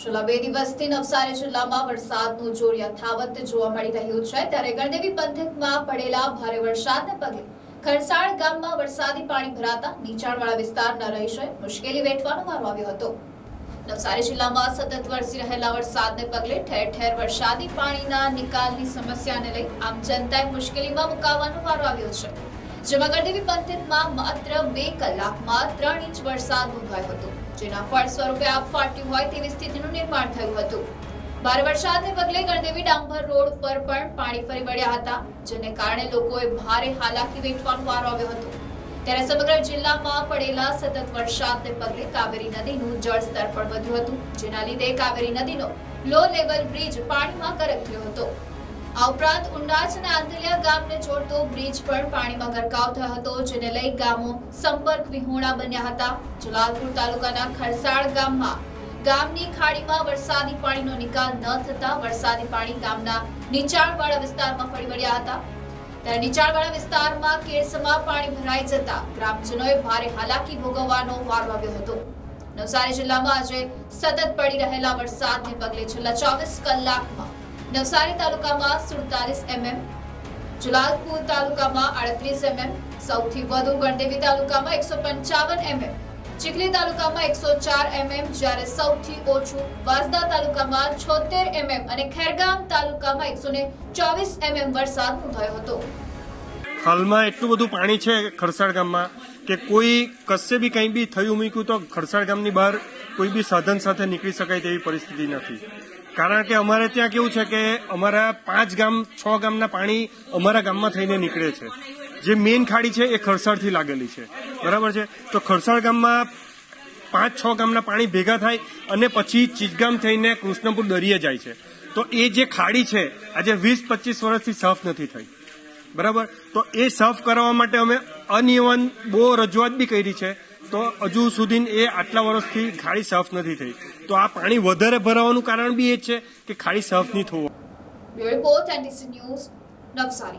છેલ્લા બે દિવસથી નવસારી જિલ્લામાં વરસાદનું જોર યથાવત જોવા મળી રહ્યું છે. ત્યારે ગણદેવી પંથકમાં પડેલા ભારે વરસાદને પગલે ખરસાળ ગામમાં વરસાદી પાણી ભરાતા નીચાણવાળા વિસ્તારના રહીશોએ મુશ્કેલી વેઠવાનો વારો આવ્યો હતો. નવસારી જિલ્લામાં સતત વરસી રહેલા વરસાદને પગલે ઠેર ઠેર વરસાદી પાણીના નિકાલની સમસ્યાને લઈ આમ જનતાએ મુશ્કેલીમાં મુકાવવાનો વારો આવ્યો છે. જેમાં ગઢવી પંથકમાં માત્ર બે કલાકમાં ત્રણ ઇંચ વરસાદ નોંધાયો હતો, જેના ફળ સ્વરૂપે આપ ફાટ્યું હોય તેવી સ્થિતિનું નિર્માણ થયું હતું. ભારે વરસાદને પગલે ગણદેવી ડાંભર રોડ પર પણ પાણી ફરી વળ્યા હતા, જેને કારણે લોકોએ ભારે હાલાકી વેઠવાનો વારો આવ્યો હતો. ત્યારે સમગ્ર જિલ્લામાં પડેલા સતત વરસાદને પગલે કાવેરી નદીનું જળસ્તર પણ વધ્યું હતું, જેના લીધે કાવેરી નદીનો લો લેવલ બ્રિજ પાણીમાં કરક્યો હતો. ઉપરાંત ઉંડાચ અને આંતલિયા ગામને જોડતો બ્રિજ પણ પાણીમાં ગરકાવ થયો હતો, જેને લઈ ગામો સંપર્ક વિહોણા બન્યા હતા. જલાલપુર તાલુકાના ખરસાળ ગામમાં ગામની ખાડીમાં વરસાદી પાણીનો નિકાલ ન થતા વરસાદી પાણી ગામના નીચાણવાળા વિસ્તારમાં ફરી વળ્યા હતા. ત્યારે નીચાણવાળા વિસ્તારમાં કેસમાં પાણી ભરાઈ જતા ગ્રામજનોએ ભારે હાલાકી ભોગવવાનો વારો આવ્યો હતો. નવસારી જિલ્લામાં આજે સતત પડી રહેલા વરસાદને પગલે છેલ્લા ચોવીસ કલાકમાં નવસારી તાલુકામાં સુડતાલીસ એમએમ, જલાલપુર તાલુકામાં આડત્રીસ એમએમ, સૌથી વધુ ગણદેવી તાલુકામાં એકસો પંચાવન એમએમ, ચીખલી તાલુકામાં એકસો ચાર એમએમ, જ્યારે સૌથી ઓછું વાંસદા તાલુકામાં છોતેર એમએમ અને ખેરગામ તાલુકામાં એકસો ને ચોવીસ એમએમ વરસાદ નોંધાયો હતો. હાલમાં એટલું બધું પાણી છે ખરસાડ ગામમાં કે કોઈ કશે બી કંઈ બી થયું મૂક્યું તો ખરસાળ ગામની બહાર કોઈ બી સાધન સાથે નીકળી શકાય તેવી પરિસ્થિતિ નથી. કારણ કે અમારે ત્યાં કેવું છે કે અમારા પાંચ ગામ, છ ગામના પાણી અમારા ગામમાં થઈને નીકળે છે. જે મેઇન ખાડી છે એ ખરસાળથી લાગેલી છે. બરાબર છે? તો ખરસાળ ગામમાં પાંચ, છ ગામના પાણી ભેગા થાય અને પછી ચીજગામ થઈને કૃષ્ણપુર દરિયે જાય છે. તો એ જે ખાડી છે, આજે વીસ, પચીસ વર્ષથી સાફ નથી થઈ. બરાબર? તો એ સાફ કરવા માટે અમે અનિયમન બહુ રજૂઆત બી કરી છે. તો હજુ સુધી એ આટલા વર્ષથી ખાડી સાફ નથી થઈ. તો આ પાણી વધારે ભરાવાનું કારણ બી એ છે કે ખાડી સાફ નહીં થવું. Report news Navsari